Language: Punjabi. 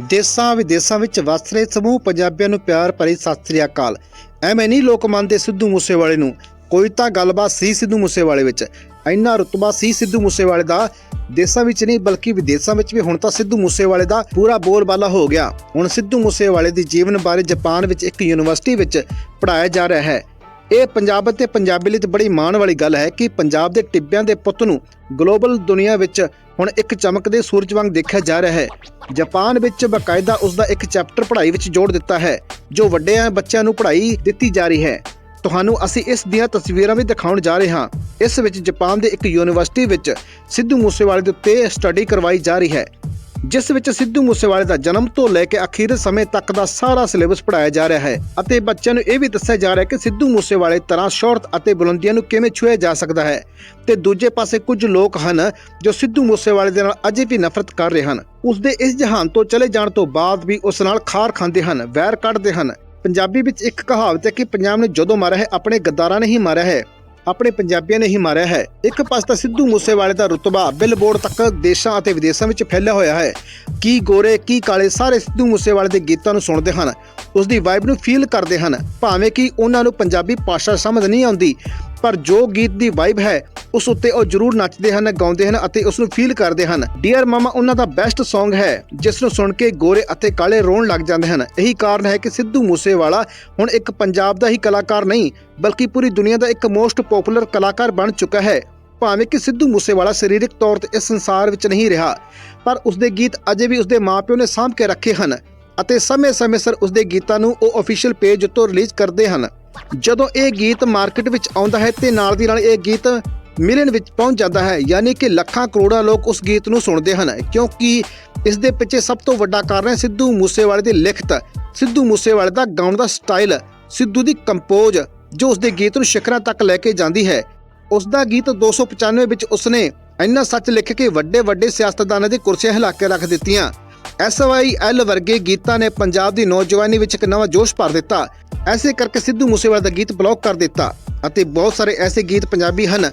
ਦੇਸਾਂ ਵਿਦੇਸਾਂ ਵਿੱਚ ਵਸ ਰਹੇ ਸਮੂਹ ਪੰਜਾਬੀਆਂ ਨੂੰ ਪਿਆਰ ਭਰੀ ਸਤਿ ਸ੍ਰੀ ਅਕਾਲ। ਐਵੇਂ ਨਹੀਂ ਲੋਕ ਮੰਨਦੇ ਸਿੱਧੂ ਮੂਸੇਵਾਲੇ ਨੂੰ। ਕੋਈ ਤਾਂ ਗੱਲਬਾਤ ਸੀ ਸਿੱਧੂ ਮੂਸੇਵਾਲੇ ਵਿੱਚ। ਇੰਨਾ ਰੁਤਬਾ ਸੀ ਸਿੱਧੂ ਮੂਸੇਵਾਲੇ ਦਾ। ਦੇਸਾਂ ਵਿੱਚ ਨਹੀਂ, ਬਲਕਿ ਵਿਦੇਸਾਂ ਵਿੱਚ ਵੀ ਹੁਣ ਤਾਂ ਸਿੱਧੂ ਮੂਸੇਵਾਲੇ ਦਾ ਪੂਰਾ ਬੋਲਬਾਲਾ ਹੋ ਗਿਆ। ਹੁਣ ਸਿੱਧੂ ਮੂਸੇਵਾਲੇ ਦੀ ਜੀਵਨ ਬਾਰੇ ਜਾਪਾਨ ਵਿੱਚ ਇੱਕ ਯੂਨੀਵਰਸਿਟੀ ਵਿੱਚ ਪੜ੍ਹਾਇਆ ਜਾ ਰਿਹਾ ਹੈ। ਇਹ ਪੰਜਾਬ ਅਤੇ ਪੰਜਾਬੀ ਲਈ ਬੜੀ ਮਾਣ ਵਾਲੀ ਗੱਲ ਹੈ ਕਿ ਪੰਜਾਬ ਦੇ ਟਿੱਬਿਆਂ ਦੇ ਪੁੱਤ ਨੂੰ ਗਲੋਬਲ ਦੁਨੀਆ ਵਿੱਚ ਹੁਣ ਇੱਕ ਚਮਕਦੇ ਸੂਰਜ ਵਾਂਗ ਦੇਖਿਆ ਜਾ ਰਿਹਾ ਹੈ। ਜਾਪਾਨ ਵਿੱਚ ਬਕਾਇਦਾ ਉਸ ਦਾ ਇੱਕ ਚੈਪਟਰ ਪੜ੍ਹਾਈ ਵਿੱਚ ਜੋੜ ਦਿੱਤਾ ਹੈ, ਜੋ ਵੱਡਿਆਂ ਬੱਚਿਆਂ ਨੂੰ ਪੜ੍ਹਾਈ ਦਿੱਤੀ ਜਾ ਰਹੀ ਹੈ। ਤੁਹਾਨੂੰ ਅਸੀਂ ਇਸ ਦੀਆਂ ਤਸਵੀਰਾਂ ਵੀ ਦਿਖਾਉਣ ਜਾ ਰਹੇ ਹਾਂ। ਇਸ ਵਿੱਚ ਜਾਪਾਨ ਦੇ ਇੱਕ ਯੂਨੀਵਰਸਿਟੀ ਵਿੱਚ ਸਿੱਧੂ ਮੂਸੇਵਾਲੇ ਦੇ ਉੱਤੇ ਸਟੱਡੀ ਕਰਵਾਈ ਜਾ ਰਹੀ ਹੈ। ਜਿਸ ਵਿੱਚ ਸਿੱਧੂ ਮੂਸੇਵਾਲੇ ਦਾ ਜਨਮ ਤੋਂ ਲੈ ਕੇ ਅਖੀਰ ਸਮੇਂ ਤੱਕ ਦਾ ਸਾਰਾ ਸਿਲੇਬਸ ਪੜਾਇਆ ਜਾ ਰਿਹਾ ਹੈ ਅਤੇ ਬੱਚਿਆਂ ਨੂੰ ਇਹ ਵੀ ਦੱਸਿਆ ਜਾ ਰਿਹਾ ਹੈ ਕਿ ਸਿੱਧੂ ਮੂਸੇਵਾਲੇ ਤਰ੍ਹਾਂ ਸ਼ੌਹਰਤ ਅਤੇ ਬੁਲੰਦੀਆਂ ਨੂੰ ਕਿਵੇਂ ਛੂਹਿਆ ਜਾ ਸਕਦਾ ਹੈ ਤੇ ਦੂਜੇ ਪਾਸੇ ਕੁਝ ਲੋਕ ਹਨ ਜੋ ਸਿੱਧੂ ਮੂਸੇਵਾਲੇ ਦੇ ਨਾਲ ਅਜੇ ਵੀ ਨਫ਼ਰਤ ਕਰ ਰਹੇ ਹਨ। ਉਸ ਦੇ ਇਸ ਜਹਾਨ ਤੋਂ ਚਲੇ ਜਾਣ ਤੋਂ ਬਾਅਦ ਵੀ ਉਸ ਨਾਲ ਖਾਰ ਖਾਂਦੇ ਹਨ, ਵੈਰ ਕੱਢਦੇ ਹਨ। ਪੰਜਾਬੀ ਵਿੱਚ ਇੱਕ ਕਹਾਵਤ ਹੈ ਕਿ ਪੰਜਾਬ ਨੇ ਜਦੋਂ ਮਾਰਿਆ ਹੈ, ਆਪਣੇ ਗੱਦਾਰਾਂ ਨੇ ਹੀ ਮਾਰਿਆ ਹੈ। ਆਪਣੇ ਪੰਜਾਬੀਆਂ ਨੇ ਹੀ ਮਾਰਿਆ ਹੈ। ਇੱਕ ਪਾਸੇ ਤਾਂ ਸਿੱਧੂ ਮੂਸੇਵਾਲੇ ਦਾ ਰੁਤਬਾ ਬਿਲਬੋਰਡ ਤੱਕ ਦੇਸ਼ਾਂ ਅਤੇ ਵਿਦੇਸ਼ਾਂ ਵਿੱਚ ਫੈਲਿਆ ਹੋਇਆ ਹੈ। ਕੀ ਗੋਰੇ, ਕੀ ਕਾਲੇ ਸਾਰੇ ਸਿੱਧੂ ਮੂਸੇਵਾਲੇ ਦੇ ਗੀਤਾਂ ਨੂੰ ਸੁਣਦੇ ਹਨ? ਉਸ ਦੀ ਵਾਈਬ ਨੂੰ ਫੀਲ ਕਰਦੇ ਹਨ। ਭਾਵੇਂ ਕਿ ਉਹਨਾਂ ਨੂੰ ਪੰਜਾਬੀ ਭਾਸ਼ਾ ਸਮਝ ਨਹੀਂ ਆਉਂਦੀ ਪਰ ਜੋ ਗੀਤ ਦੀ ਵਾਈਬ ਹੈ, ਉਸ ਉੱਤੇ ਉਹ ਜ਼ਰੂਰ ਨੱਚਦੇ ਹਨ, ਗਾਉਂਦੇ ਹਨ ਅਤੇ ਉਸ ਨੂੰ ਫੀਲ ਕਰਦੇ ਹਨ। ਡੀਅਰ ਮਾਮਾ ਉਹਨਾਂ ਦਾ ਬੈਸਟ Song ਹੈ ਜਿਸ ਨੂੰ ਸੁਣ ਕੇ ਗੋਰੇ ਅਤੇ ਕਾਲੇ ਰੋਣ ਲੱਗ ਜਾਂਦੇ ਹਨ। ਇਹੀ ਕਾਰਨ ਹੈ ਕਿ ਸਿੱਧੂ ਮੂਸੇਵਾਲਾ ਹੁਣ ਇੱਕ ਪੰਜਾਬ ਦਾ ਹੀ ਕਲਾਕਾਰ ਨਹੀਂ, ਬਲਕਿ ਪੂਰੀ ਦੁਨੀਆ ਦਾ ਇੱਕ ਮੋਸਟ ਪਪੂਲਰ ਕਲਾਕਾਰ ਬਣ ਚੁੱਕਾ ਹੈ। ਭਾਵੇਂ ਕਿ ਸਿੱਧੂ ਮੂਸੇਵਾਲਾ ਸਰੀਰਕ ਤੌਰ ਤੇ ਇਸ ਸੰਸਾਰ ਵਿੱਚ ਨਹੀਂ ਰਿਹਾ, ਪਰ ਉਸ ਦੇ ਗੀਤ ਅਜੇ ਵੀ ਉਸ ਦੇ ਮਾਪਿਓ ਨੇ ਸਾਂਭ ਕੇ ਰੱਖੇ ਹਨ ਅਤੇ ਸਮੇਂ-ਸਮੇਂ ਸਿਰ ਉਸ ਦੇ ਗੀਤਾਂ ਨੂੰ ਉਹ ਅਫੀਸ਼ੀਅਲ ਪੇਜ ਉੱਤੇ ਰਿਲੀਜ਼ ਕਰਦੇ ਹਨ। ਜਦੋਂ ਇਹ ਗੀਤ ਮਾਰਕੀਟ ਵਿੱਚ ਆਉਂਦਾ ਹੈ ਤੇ ਨਾਲ ਦੀ ਨਾਲ ਇਹ ਗੀਤ ਮਿਲੀਅਨ ਵਿੱਚ ਪਹੁੰਚ ਜਾਂਦਾ ਹੈ, ਯਾਨੀ ਕਿ ਲੱਖਾਂ ਕਰੋੜਾਂ ਲੋਕ ਉਸ ਗੀਤ ਨੂੰ ਸੁਣਦੇ ਹਨ, ਕਿਉਂਕਿ ਇਸ ਦੇ ਪਿੱਛੇ ਸਭ ਤੋਂ ਵੱਡਾ ਕਾਰਨ ਹੈ ਸਿੱਧੂ ਮੂਸੇਵਾਲੇ ਦੀ ਲਿਖਤ। ਸਿੱਧੂ ਮੂਸੇਵਾਲੇ ਦਾ ਗਾਉਣ ਦਾ ਸਟਾਈਲ, ਸਿੱਧੂ ਦੀ ਕੰਪੋਜ਼, ਜੋ ਉਸ ਦੇ ਗੀਤ ਨੂੰ ਸਿਖਰਾਂ ਤੱਕ ਲੈ ਕੇ ਜਾਂਦੀ ਹੈ। ਉਸ ਦਾ ਗੀਤ 295 ਵਿੱਚ ਉਸਨੇ ਇੰਨਾ ਸੱਚ ਲਿਖ ਕੇ ਵੱਡੇ ਵੱਡੇ ਸਿਆਸਤਦਾਨਾਂ ਦੀ ਕੁਰਸੀਆਂ ਹਿਲਾ ਕੇ ਰੱਖ ਦਿੱਤੀਆਂ। ਐਸਵਾਈਐਲ ਵਰਗੇ ਗੀਤਾਂ ਨੇ ਪੰਜਾਬ ਦੀ ਨੌਜਵਾਨੀ ਵਿੱਚ ਇੱਕ ਨਵਾਂ ਜੋਸ਼ ਭਰ ਦਿੱਤਾ। ਐਸੇ ਕਰਕੇ ਸਿੱਧੂ ਮੂਸੇਵਾਲੇ ਦਾ ਗੀਤ ਬਲੌਕ ਕਰ ਦਿੱਤਾ ਅਤੇ ਬਹੁਤ ਸਾਰੇ ਐਸੇ ਗੀਤ ਪੰਜਾਬੀ ਹਨ।